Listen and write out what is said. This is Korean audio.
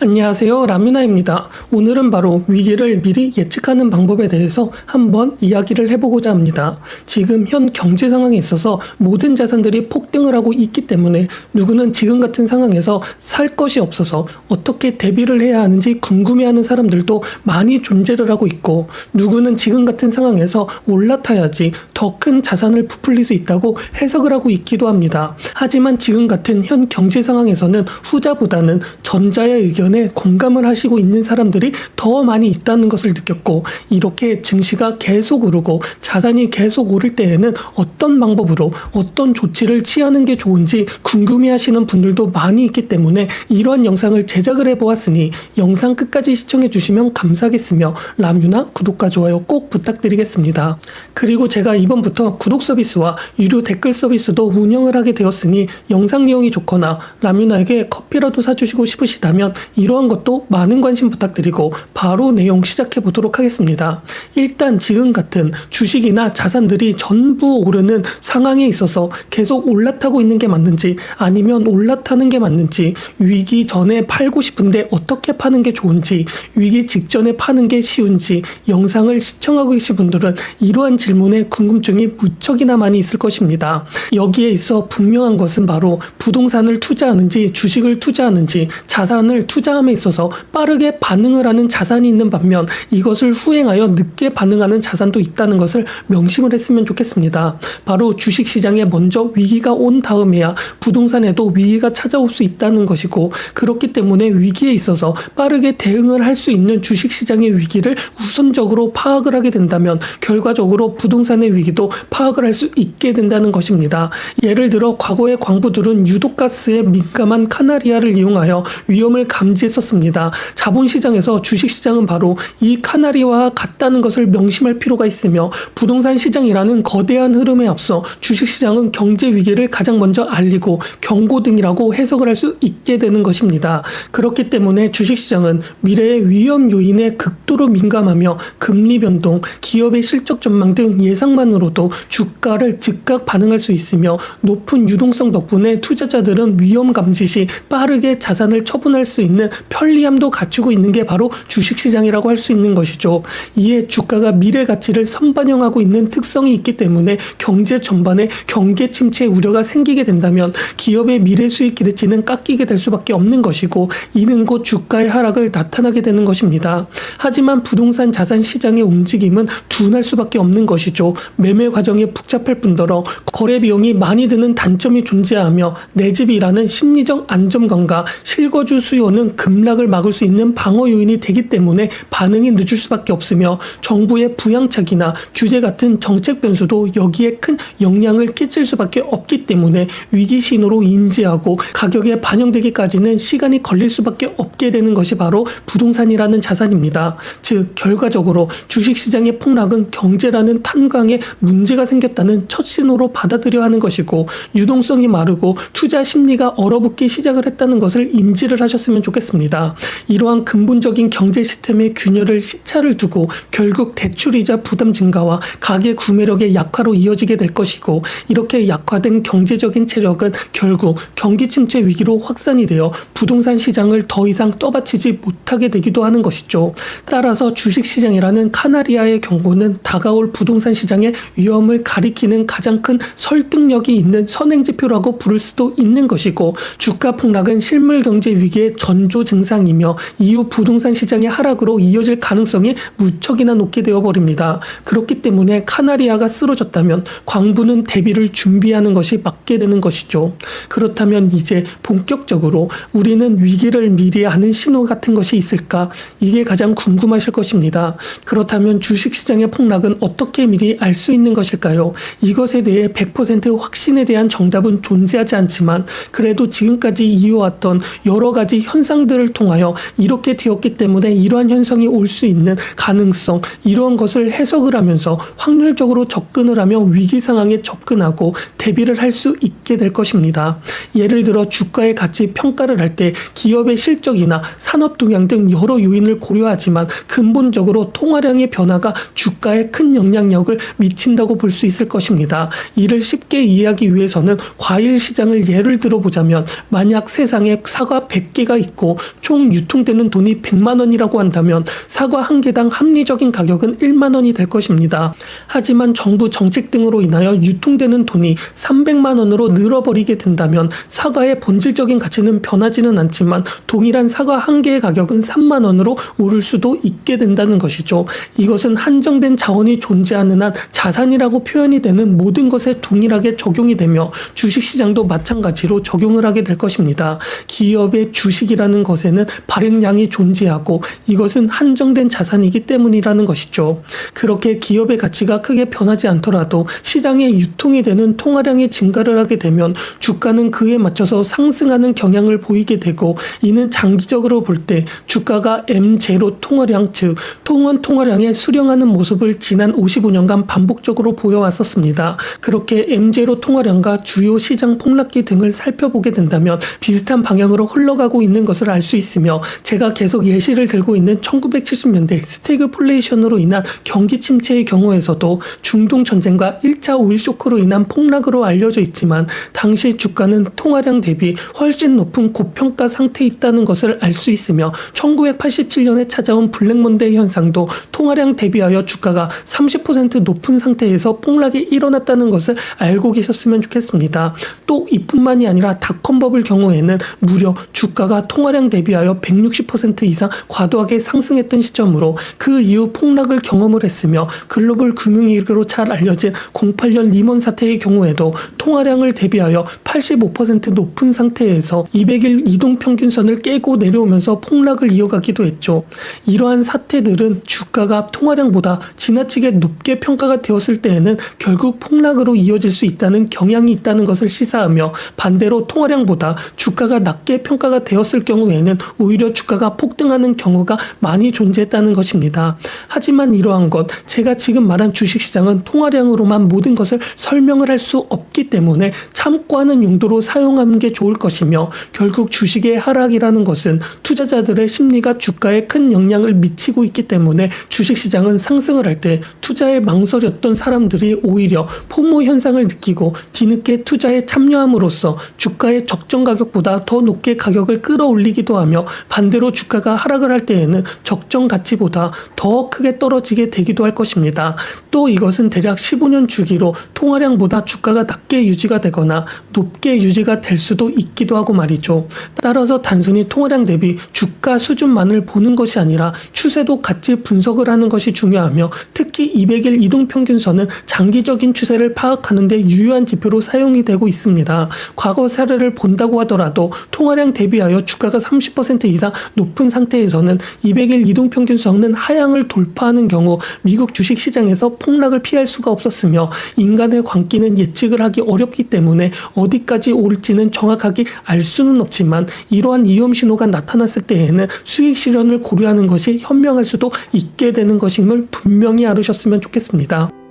안녕하세요. 라뮤나입니다. 오늘은 바로 위기를 미리 예측하는 방법에 대해서 한번 이야기를 해보고자 합니다. 지금 현 경제 상황에 있어서 모든 자산들이 폭등을 하고 있기 때문에 누구는 지금 같은 상황에서 살 것이 없어서 어떻게 대비를 해야 하는지 궁금해하는 사람들도 많이 존재를 하고 있고 누구는 지금 같은 상황에서 올라타야지 더 큰 자산을 부풀릴 수 있다고 해석을 하고 있기도 합니다. 하지만 지금 같은 현 경제 상황에서는 후자보다는 전자의 의견 에 공감을 하시고 있는 사람들이 더 많이 있다는 것을 느꼈고 이렇게 증시가 계속 오르고 자산이 계속 오를 때에는 어떤 방법으로 어떤 조치를 취하는 게 좋은지 궁금해 하시는 분들도 많이 있기 때문에 이러한 영상을 제작을 해 보았으니 영상 끝까지 시청해 주시면 감사하겠으며 라뮤나 구독과 좋아요 꼭 부탁드리겠습니다. 그리고 제가 이번부터 구독 서비스와 유료 댓글 서비스도 운영을 하게 되었으니 영상 내용이 좋거나 라뮤나에게 커피라도 사주시고 싶으시다면 이러한 것도 많은 관심 부탁드리고 바로 내용 시작해 보도록 하겠습니다. 일단 지금 같은 주식이나 자산들이 전부 오르는 상황에 있어서 계속 올라타고 있는 게 맞는지 아니면 올라타는 게 맞는지 위기 전에 팔고 싶은데 어떻게 파는 게 좋은지 위기 직전에 파는 게 쉬운지 영상을 시청하고 계신 분들은 이러한 질문에 궁금증이 무척이나 많이 있을 것입니다. 여기에 있어 분명한 것은 바로 부동산을 투자하는지 주식을 투자하는지 자산을 투자 함에 있어서 빠르게 반응을 하는 자산이 있는 반면 이것을 후행하여 늦게 반응하는 자산도 있다는 것을 명심을 했으면 좋겠습니다. 바로 주식 시장에 먼저 위기가 온 다음에야 부동산에도 위기가 찾아올 수 있다는 것이고 그렇기 때문에 위기에 있어서 빠르게 대응을 할 수 있는 주식 시장의 위기를 우선적으로 파악을 하게 된다면 결과적으로 부동산의 위기도 파악을 할 수 있게 된다는 것입니다. 예를 들어 과거의 광부들은 유독가스에 민감한 카나리아를 이용하여 위험을 감지 했었습니다. 자본시장에서 주식시장은 바로 이 카나리와 같다는 것을 명심할 필요가 있으며 부동산 시장이라는 거대한 흐름에 앞서 주식시장은 경제 위기를 가장 먼저 알리고 경고등이라고 해석을 할 수 있게 되는 것입니다. 그렇기 때문에 주식시장은 미래의 위험 요인에 극도로 민감하며 금리 변동, 기업의 실적 전망 등 예상만으로도 주가를 즉각 반응할 수 있으며 높은 유동성 덕분에 투자자들은 위험 감지 시 빠르게 자산을 처분할 수 있는 편리함도 갖추고 있는 게 바로 주식시장이라고 할 수 있는 것이죠. 이에 주가가 미래 가치를 선반영하고 있는 특성이 있기 때문에 경제 전반에 경계 침체 우려가 생기게 된다면 기업의 미래 수익 기대치는 깎이게 될 수밖에 없는 것이고 이는 곧 주가의 하락을 나타나게 되는 것입니다. 하지만 부동산 자산 시장의 움직임은 둔할 수밖에 없는 것이죠. 매매 과정이 복잡할 뿐더러 거래 비용이 많이 드는 단점이 존재하며 내 집이라는 심리적 안정감과 실거주 수요는 급락을 막을 수 있는 방어 요인이 되기 때문에 반응이 늦을 수밖에 없으며 정부의 부양책이나 규제 같은 정책 변수도 여기에 큰 영향을 끼칠 수밖에 없기 때문에 위기 신호로 인지하고 가격에 반영되기까지는 시간이 걸릴 수밖에 없게 되는 것이 바로 부동산이라는 자산입니다. 즉 결과적으로 주식 시장의 폭락은 경제라는 탄광에 문제가 생겼다는 첫 신호로 받아들여 하는 것이고 유동성이 마르고 투자 심리가 얼어붙기 시작을 했다는 것을 인지를 하셨으면 좋겠습니다. 이러한 근본적인 경제 시스템의 균열을 시차를 두고 결국 대출이자 부담 증가와 가계 구매력의 약화로 이어지게 될 것이고 이렇게 약화된 경제적인 체력은 결국 경기 침체 위기로 확산이 되어 부동산 시장을 더 이상 떠받치지 못하게 되기도 하는 것이죠. 따라서 주식 시장이라는 카나리아의 경고는 다가올 부동산 시장의 위험을 가리키는 가장 큰 설득력이 있는 선행 지표라고 부를 수도 있는 것이고 주가 폭락은 실물 경제 위기의 전조 증상이며 이후 부동산 시장의 하락으로 이어질 가능성이 무척이나 높게 되어 버립니다. 그렇기 때문에 카나리아가 쓰러졌다면 광부는 대비를 준비하는 것이 맞게 되는 것이죠. 그렇다면 이제 본격적으로 우리는 위기를 미리 아는 신호 같은 것이 있을까? 이게 가장 궁금하실 것입니다. 그렇다면 주식시장의 폭락은 어떻게 미리 알 수 있는 것일까요? 이것에 대해 100% 확신에 대한 정답은 존재하지 않지만 그래도 지금까지 이어왔던 여러 가지 현상 들을 통하여 이렇게 되었기 때문에 이러한 현상이 올 수 있는 가능성, 이러한 것을 해석을 하면서 확률적으로 접근을 하며 위기 상황에 접근하고 대비를 할 수 있게 될 것입니다. 예를 들어 주가의 가치 평가를 할 때 기업의 실적이나 산업 동향 등 여러 요인을 고려하지만 근본적으로 통화량의 변화가 주가에 큰 영향력을 미친다고 볼 수 있을 것입니다. 이를 쉽게 이해하기 위해서는 과일 시장을 예를 들어 보자면 만약 세상에 사과 100개가 있고 원이고 총 유통되는 돈이 100만 원이라고 한다면 사과 한 개당 합리적인 가격은 1만 원이 될 것입니다. 하지만 정부 정책 등으로 인하여 유통되는 돈이 300만 원으로 늘어버리게 된다면 사과의 본질적인 가치는 변하지는 않지만 동일한 사과 한 개의 가격은 3만 원으로 오를 수도 있게 된다는 것이죠. 이것은 한정된 자원이 존재하는 한 자산이라고 표현이 되는 모든 것에 동일하게 적용이 되며 주식시장도 마찬가지로 적용을 하게 될 것입니다. 기업의 주식이라는 것에는 발행량이 존재하고 이것은 한정된 자산이기 때문이라는 것이죠. 그렇게 기업의 가치가 크게 변하지 않더라도 시장에 유통이 되는 통화량이 증가를 하게 되면 주가는 그에 맞춰서 상승하는 경향을 보이게 되고 이는 장기적으로 볼 때 주가가 M0 통화량 즉 통원 통화량에 수렴하는 모습을 지난 55년간 반복적으로 보여왔었습니다. 그렇게 M0 통화량과 주요 시장 폭락기 등을 살펴보게 된다면 비슷한 방향으로 흘러가고 있는 것을 알 수 있으며 제가 계속 예시를 들고 있는 1970년대 스태그플레이션으로 인한 경기 침체의 경우에서도 중동 전쟁과 1차 오일 쇼크로 인한 폭락으로 알려져 있지만 당시 주가는 통화량 대비 훨씬 높은 고평가 상태에 있다는 것을 알 수 있으며 1987년에 찾아온 블랙먼데이 현상도 통화량 대비하여 주가가 30% 높은 상태에서 폭락이 일어났다는 것을 알고 계셨으면 좋겠습니다. 또 이뿐만이 아니라 닷컴버블 경우에는 무려 주가가 통화량 대비하여 160% 이상 과도하게 상승했던 시점으로 그 이후 폭락을 경험을 했으며 글로벌 금융위기로 잘 알려진 08년 리먼 사태의 경우에도 통화량을 대비하여 85% 높은 상태에서 200일 이동평균선을 깨고 내려오면서 폭락을 이어가기도 했죠. 이러한 사태들은 주가가 통화량보다 지나치게 높게 평가가 되었을 때에는 결국 폭락으로 이어질 수 있다는 경향이 있다는 것을 시사하며 반대로 통화량보다 주가가 낮게 평가가 되었을 경우 에는 오히려 주가가 폭등하는 경우가 많이 존재했다는 것입니다. 하지만 이러한 것, 제가 지금 말한 주식시장은 통화량으로만 모든 것을 설명을 할 수 없기 때문에 참고하는 용도로 사용하는 게 좋을 것이며 결국 주식의 하락이라는 것은 투자자들의 심리가 주가에 큰 영향을 미치고 있기 때문에 주식시장은 상승을 할 때 투자에 망설였던 사람들이 오히려 포모 현상을 느끼고 뒤늦게 투자에 참여함으로써 주가의 적정 가격보다 더 높게 가격을 끌어올리기 도 하며 반대로 주가가 하락을 할 때에는 적정 가치보다 더 크게 떨어지게 되기도 할 것입니다. 또 이것은 대략 15년 주기로 통화량보다 주가가 낮게 유지가 되거나 높게 유지가 될 수도 있기도 하고 말이죠. 따라서 단순히 통화량 대비 주가 수준만을 보는 것이 아니라 추세도 같이 분석을 하는 것이 중요하며 특히 200일 이동평균선은 장기적인 추세를 파악하는 데 유효한 지표로 사용이 되고 있습니다. 과거 사례를 본다고 하더라도 통화량 대비하여 주가가 30% 이상 높은 상태에서는 200일 이동평균선은 하향을 돌파하는 경우 미국 주식시장에서 폭락을 피할 수가 없었으며 인간의 광기는 예측을 하기 어렵기 때문에 어디까지 오를지는 정확하게 알 수는 없지만 이러한 위험 신호가 나타났을 때에는 수익 실현을 고려하는 것이 현명할 수도 있게 되는 것임을 분명히 알으셨으면 좋겠습니다.